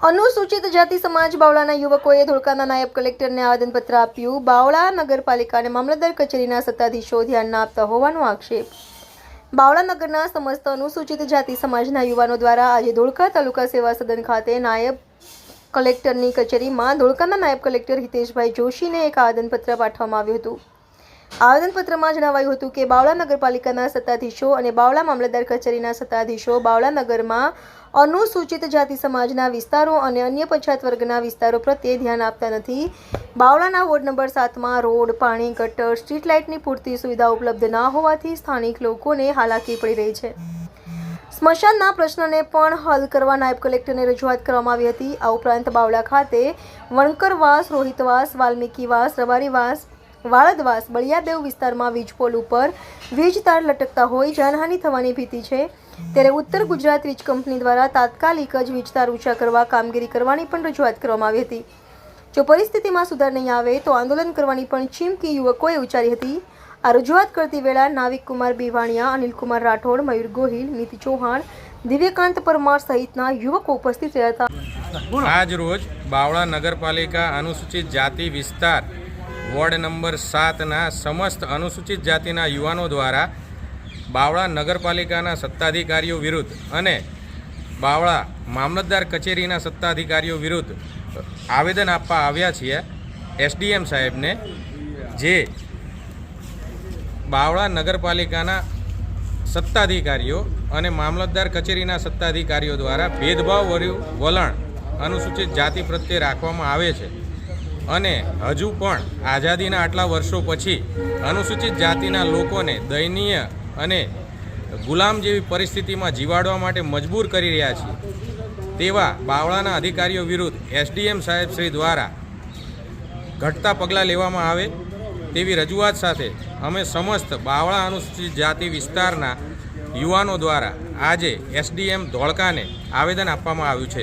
અનુસૂચિત જાતિ સમાજ બાવળાના યુવકોએ ધોળકાના નાયબ કલેક્ટરને આવેદનપત્ર આપ્યું. બાવળા નગરપાલિકા અને મામલતદાર કચેરીના સત્તાધીશો ધ્યાન ના આપતા હોવાનો આક્ષેપ. બાવળા નગરના સમસ્ત અનુસૂચિત જાતિ સમાજના યુવાનો દ્વારા આજે ધોળકા તાલુકા સેવા સદન ખાતે નાયબ કલેક્ટરની કચેરીમાં ધોળકાના નાયબ કલેક્ટર હિતેશભાઈ જોશીને એક આવેદનપત્ર પાઠવવામાં આવ્યું હતું. આવેદનપત્રમાં જણાવાયું હતું કે બાવળા નગરપાલિકાના સત્તાધીશો અને બાવળા મામલતદાર કચેરીના સત્તાધીશો બાવળા નગરમાં અનુસૂચિત જાતિ સમાજના વિસ્તારો અને અન્ય પછાત વર્ગના વિસ્તારો પ્રત્યે ધ્યાન આપતા નથી. બાવળાના વોર્ડ નંબર સાતમાં રોડ, પાણી, ગટર, સ્ટ્રીટ લાઇટની પૂરતી સુવિધા ઉપલબ્ધ ના હોવાથી સ્થાનિક લોકોને હાલાકી પડી રહી છે. સ્મશાનના પ્રશ્નને પણ હલ કરવા નાયબ કલેક્ટરને રજૂઆત કરવામાં આવી હતી. આ ઉપરાંત બાવળા ખાતે વણકરવાસ, રોહિતવાસ, વાલ્મીકીવાસ રબારીવાસ વાળદવાસ બળિયાદેવ વિસ્તારમાં વીજપોલ ઉપર વીજ તાર લટકતા હોય જાનહાનિ થવાની ભીતિ છે. ત્યારે ઉત્તર ગુજરાત વીજ કંપની દ્વારા તાત્કાલિક જ વીજ તાર ઊંચા કરવા કામગીરી કરવાની પણ રજૂઆત કરવામાં આવી હતી. જો પરિસ્થિતિમાં સુધાર નહીં આવે તો આંદોલન કરવાની પણ ચીમકી યુવકોએ ઉચ્ચારી હતી. આ રજૂઆત કરતી વેળા નાવિક કુમાર બેવાણિયા અનિલકુમાર રાઠોડ, મયુર ગોહિલ, નીતિ ચૌહાણ, દિવ્યકાંત પરમાર સહિતના યુવકો ઉપસ્થિત રહ્યા હતા. આજ રોજ બાવળા નગરપાલિકા અનુસૂચિત જાતિ વિસ્તાર વોર્ડ નંબર સાતના સમસ્ત અનુસૂચિત જાતિના યુવાનો દ્વારા બાવળા નગરપાલિકાના સત્તાધિકારીઓ વિરુદ્ધ અને બાવળા મામલતદાર કચેરીના સત્તાધિકારીઓ વિરુદ્ધ આવેદન આપવા આવ્યા છીએ એસડીએમ સાહેબને, જે બાવળા નગરપાલિકાના સત્તાધિકારીઓ અને મામલતદાર કચેરીના સત્તાધિકારીઓ દ્વારા ભેદભાવભર્યું વલણ અનુસૂચિત જાતિ પ્રત્યે રાખવામાં આવે છે. અને હજુ પણ આઝાદીના આટલા વર્ષો પછી અનુસૂચિત જાતિના લોકોને દયનીય અને ગુલામ જેવી પરિસ્થિતિમાં જીવાડવા માટે મજબૂર કરી રહ્યા છીએ. તેવા બાવળાના અધિકારીઓ વિરુદ્ધ એસડીએમ સાહેબ શ્રી દ્વારા ઘટતા પગલાં લેવામાં આવે તેવી રજૂઆત સાથે અમે સમસ્ત બાવળા અનુસૂચિત જાતિ વિસ્તારના યુવાનો દ્વારા આજે એસડીએમ ધોળકાને આવેદન આપવામાં આવ્યું છે.